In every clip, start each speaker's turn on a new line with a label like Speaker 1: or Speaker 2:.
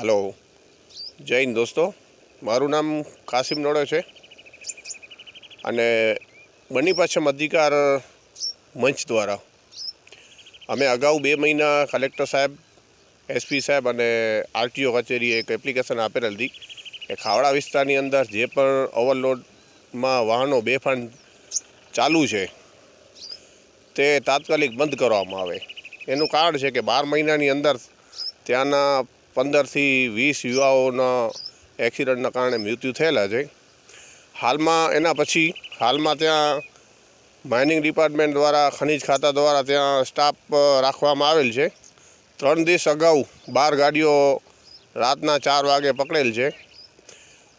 Speaker 1: Hello. Hind દોસ્તો. મારું નામ કાસિમ નોડે છે. અને બની પાછમ અધિકાર મંચ દ્વારા અમે અગાઉ બે મહિના કલેક્ટર સાહેબ એસપી સાહેબ અને આરટીઓ કચેરીએ એક એપ્લિકેશન આપેલ હતી કે ખાવડા વિસ્તારની અંદર જે પણ ઓવરલોડમાં વાહનો બેફાન ચાલુ છે, તે તાત્કાલિક બંધ કરવામાં આવે. એનું કારણ છે કે બાર મહિનાની અંદર ત્યાંના પંદરથી વીસ યુવાઓના એક્સિડન્ટના કારણે મૃત્યુ થયેલા છે. હાલમાં એના પછી હાલમાં ત્યાં માઇનિંગ ડિપાર્ટમેન્ટ દ્વારા, ખનિજ ખાતા દ્વારા ત્યાં સ્ટાફ રાખવામાં આવેલ છે. ત્રણ દિવસ અગાઉ બાર ગાડીઓ રાતના ચાર વાગે પકડેલ છે.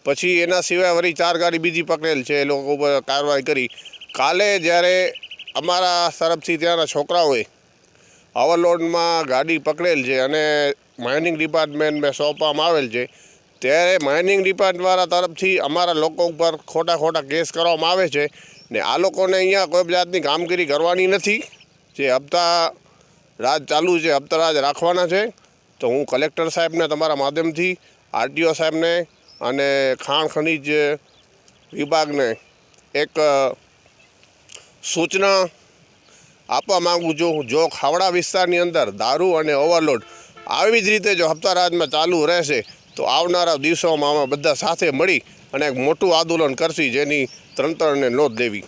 Speaker 1: પછી એના સિવાય વળી ચાર ગાડી બીજી પકડેલ છે. એ લોકો ઉપર કાર્યવાહી કરી. કાલે જ્યારે અમારા તરફથી ત્યાંના છોકરાઓએ ઓવરલોડમાં ગાડી પકડેલ છે અને માઇનિંગ ડિપાર્ટમેન્ટને સોંપવામાં આવેલ છે. ત્યારે માઇનિંગ ડિપાર્ટમેન્ટ તરફથી અમારા લોકો ઉપર ખોટા ખોટા કેસ કરવામાં આવે છે ને આ લોકોને અહીંયા કોઈ જાતની કામગીરી કરવાની નથી. જે હપ્તા રાજ ચાલુ છે, હપ્તા રાજ રાખવાના છે. તો હું કલેક્ટર સાહેબને તમારા માધ્યમથી, આરટીઓ સાહેબને અને ખાણ ખનિજ વિભાગને એક સૂચના આપવા માગું છું. જો ખાવડા વિસ્તારની અંદર દારૂ અને ઓવરલોડ આવી જ રીતે જો હપ્તા રાજમાં ચાલુ રહેશે, તો આવનારા દિવસોમાં અમે બધા સાથે મળી અને એક મોટું આંદોલન કરશી જેની તંત્રને નોંધ લેવી.